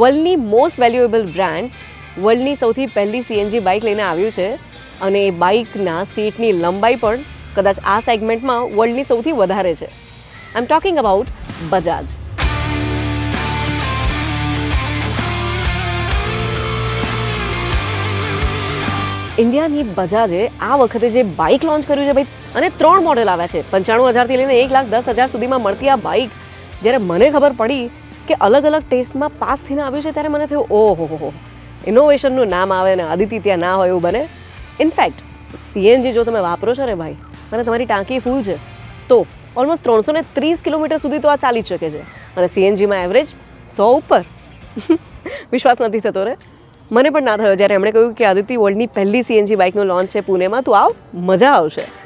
વર્લ્ડની most valuable brand વર્લ્ડની સૌથી પહેલી સીએનજી બાઇક લઈને આવ્યું છે. અને એ બાઇકના સીટની લંબાઈ પણ કદાચ આ સેગમેન્ટમાં વર્લ્ડની સૌથી વધારે છે. I am talking about Bajaj ઇન્ડિયાની બજાજે આ વખતે જે બાઇક લોન્ચ કર્યું છે ભાઈ, અને ત્રણ મોડેલ આવ્યા છે. પંચાણું હજારથી લઈને એક લાખ દસ હજાર સુધીમાં મળતી આ બાઇક જ્યારે મને ખબર પડી કે અલગ અલગ ટેસ્ટમાં પાસ થઈને આવ્યું છે ત્યારે મને થયું, ઓહો હો હો. ઇનોવેશનનું નામ આવે ને અદિતિ ત્યાં ના હોય એવું બને. ઇનફેક્ટ સીએનજી જો તમે વાપરો છો ને ભાઈ, અને તમારી ટાંકી ફૂલ છે, તો ઓલમોસ્ટ ત્રણસો ને ત્રીસ કિલોમીટર સુધી તો આ ચાલી જ શકે છે. અને સીએનજીમાં એવરેજ સો ઉપર. વિશ્વાસ નથી થતો રે. મને પણ ના થયો. જ્યારે એમણે કહ્યું કે આદિત્ય વર્લ્ડની પહેલી સીએનજી બાઇકનું લોન્ચ છે પુણેમાં, તો આવ, મજા આવશે.